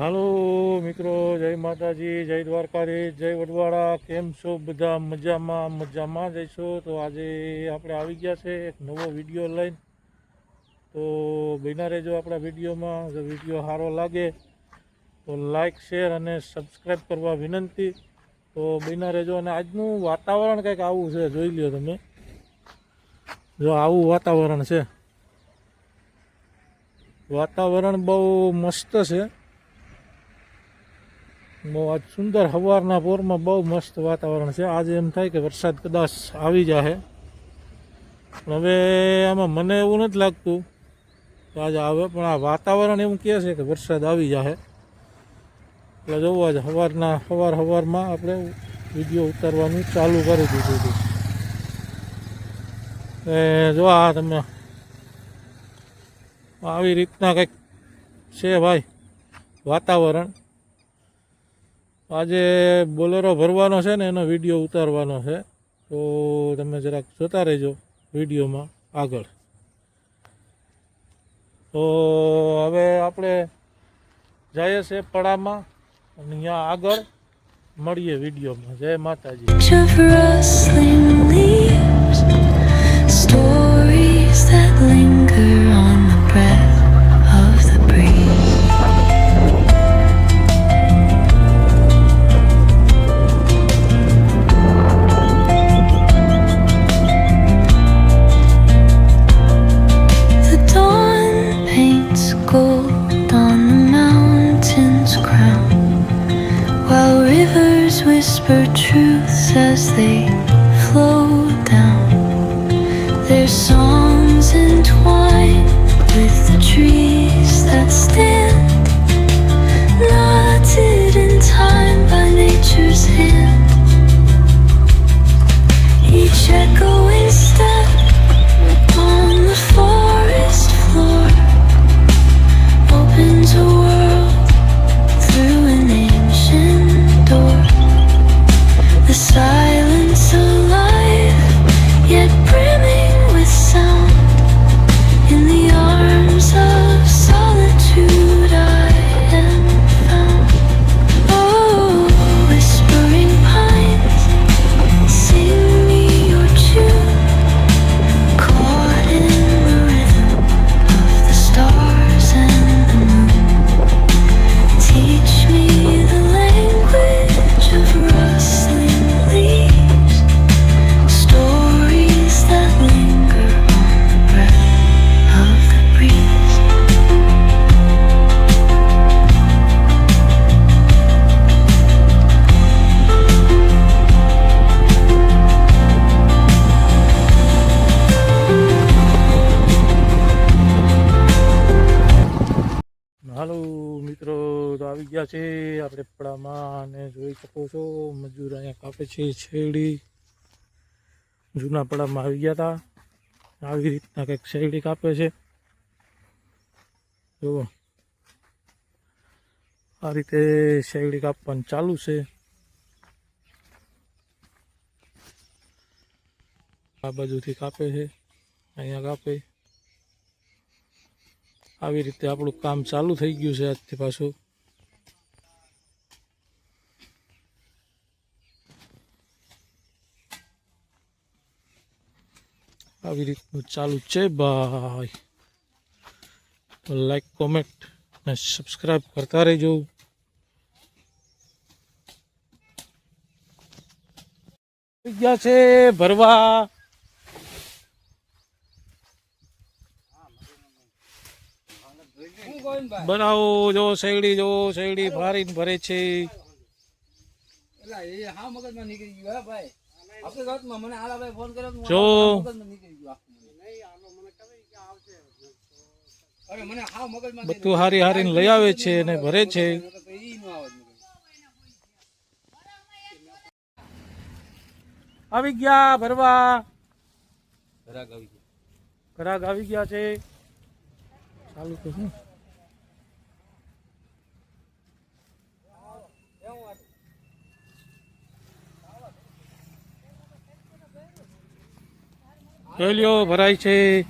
હાલો મિત્રો, જય માતાજી, જય દ્વારકાધીશ, જય વડવાળા. કેમ છો બધા? મજામાં મજામાં જઈશો તો આજે આપણે આવી ગયા છે એક નવો વીડિયો લઈને. તો બિના રહેજો આપણા વિડીયોમાં. જો વીડિયો સારો લાગે તો લાઈક, શેર અને સબસ્ક્રાઈબ કરવા વિનંતી. તો બિના રહેજો. અને આજનું વાતાવરણ કંઈક આવું છે, જોઈ લ્યો તમે. જો આવું વાતાવરણ છે. વાતાવરણ બહુ મસ્ત છે. બહુ આજ સુંદર સવારના પોરમાં બહુ મસ્ત વાતાવરણ છે. આજે એમ થાય કે વરસાદ કદાચ આવી જાય પણ હવે આમાં મને એવું નથી લાગતું કે આજે આવે, પણ આ વાતાવરણ એવું કહે છે કે વરસાદ આવી જાય એટલે જોવું આજે સવારના સવાર સવારમાં આપણે વીડિયો ઉતારવાનું ચાલુ કરી દીધું હતું. એ જો આ તમે આવી રીતના કંઈક છે ભાઈ વાતાવરણ. આજે બોલેરો ભરવાનો છે ને, એનો વીડિયો ઉતારવાનો છે. તો તમે જરાક જોતા રહેજો વિડીયોમાં આગળ. તો હવે આપણે જઈએ છે પડામાં અને અહીંયા આગળ મળીએ વિડીયોમાં. જય માતાજી. As they flow ગયા છે. આપણે પડામાં અને જોઈ શકો છો. મજૂર અહીંયા કાપે છે. શેરડી જૂના પડામાં આવી ગયા હતા આવી રીતના કંઈક શેરડી કાપે છે. જુઓ આ રીતે શેરડી કાપવાનું ચાલુ છે. આ બાજુથી કાપે છે. અહીંયા કાપે. આવી રીતે આપણું કામ ચાલુ થઈ ગયું છે આજથી પાછું. આવી રીતનું ચાલુ છે. ભાઈ તો લાઈક કોમેન્ટ અને સબસ્ક્રાઈબ કરતા રહેજો. ગયા છે ભરવા. બનાવો જો, શેરડી જો, શેરડી ફારીને ભરે છે. એલા, એ હા મગજમાં નીકળી ગયું ભાઈ. જો. મગજમાં નીકળી ગયું આખું મને. અરે મને હાવ મગજમાં બધું હારી હારીને લઈ આવે છે અને ભરે છે આવે ગયા ભરવા ઘરાક આવી ગયું. ઘરાક આવી ગયા છે ચાલુ તો શું લ્યો ભરાય છે.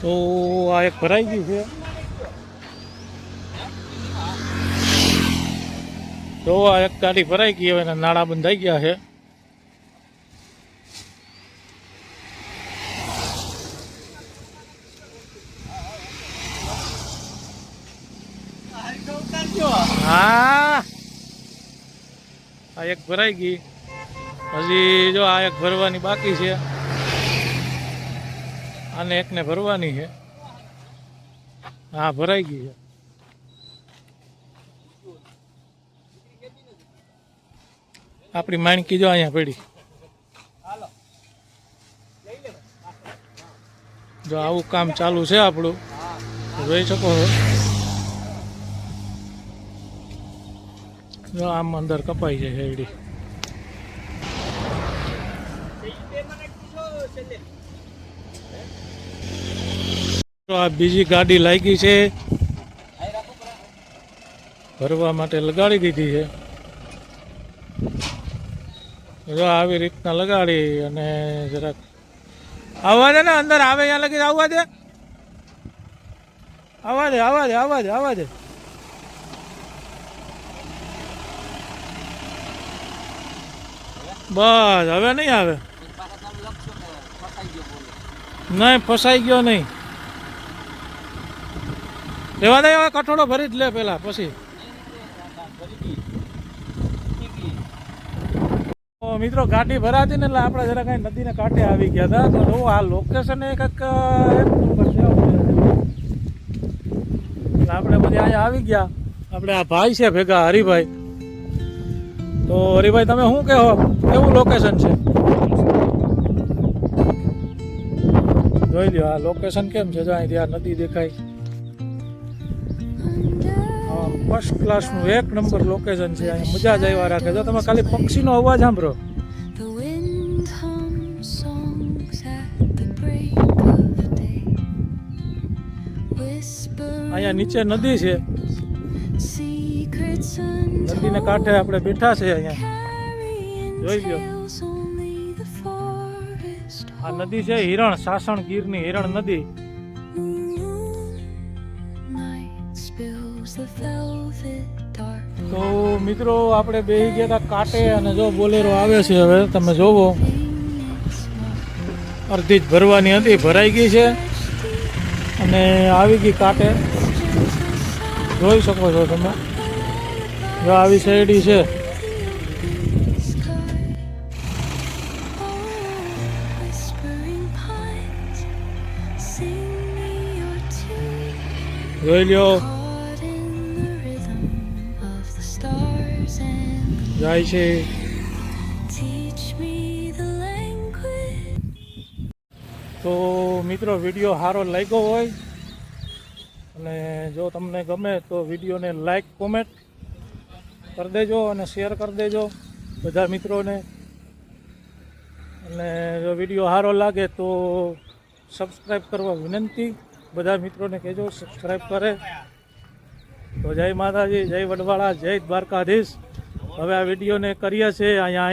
તો આ એક ભરાઈ ગયું છે. તો આ એક ગાડી ભરાઈ ગઈ હવે નાણાં બંધાઈ ગયા છે. હા. આ એક ભરાઈ ગઈ. હજી જો આ એક ભરવાની બાકી છે. આને એકને ભરવાની છે. હા, ભરાઈ ગઈ છે. આપણી માણકી જો અહીંયા પડી. જો આવું કામ ચાલુ છે આપણું. જોઈ શકો છો. આમ અંદર કપાઈ છે શેરડી તો આ બીજી ગાડી લાગી છે. ભરવા માટે લગાડી દીધી છે. જો આવી રીતના લગાડી અને જરાક આવવા દે ને અંદર, આવે ત્યાં લગી આવવા દે. આવવા દે આવવા દે આવવા દે આવવા દે. બસ, હવે નહીં આવે. નહીં, ફસાઈ ગયો નહીં. લેવા દે હવે કઠોળો ભરી જ લે પેલા, પછી. મિત્રો, ગાડી ભરાતી ને એટલે આપણે જરા કઈ નદીને કાંઠે આવી ગયા હતા. તો આ લોકેશન એક એક આપણે બધા અહીંયા આવી ગયા. આપણે આ ભાઈ છે ભેગા, હરિભાઈ. તો હરિભાઈ તમે શું કહો? કેવું લોકેશન છે? જોઈ લ્યો આ લોકેશન કેમ છે? જો અહીંથી આ નદી દેખાય. ફર્સ્ટ ક્લાસનું એક નંબર લોકેશન છે. અહીંયા મજા જ આવ્યા રાખે. જો તમે ખાલી પક્ષીનો અવાજ સાંભળો. અહીંયા નીચે નદી છે. નદીને કાંઠે આપણે બેઠા છે અહીંયા. જોઈ forest આ નદી છે હિરણ, સાસણ ગીરની હિરણ નદી. તો મિત્રો, આપણે બેસી ગયા હતા કાંઠે અને જો બોલેરો આવે છે હવે, તમે જોવો. અડધી જ ભરવાની હતી, ભરાઈ ગઈ છે. અને આવી ગઈ કાંઠે. જોઈ શકો છો તમે. જો આવી શેરડી છે. જોઈ લ્યો જાય છે. તો મિત્રો વીડિયો સારો લાગ્યો હોય અને જો તમને ગમે તો વિડીયોને લાઈક કોમેન્ટ કરી દેજો અને શેર કરી દેજો બધા મિત્રોને. અને જો વીડિયો સારો લાગે તો સબસ્ક્રાઈબ કરવા વિનંતી. બધા મિત્રોને કહેજો સબસ્ક્રાઈબ કરે. તો જય માતાજી, જય વડવાળા, જય દ્વારકાધીશ. હવે આ વિડીયોને કરીએ છીએ અહીંયા.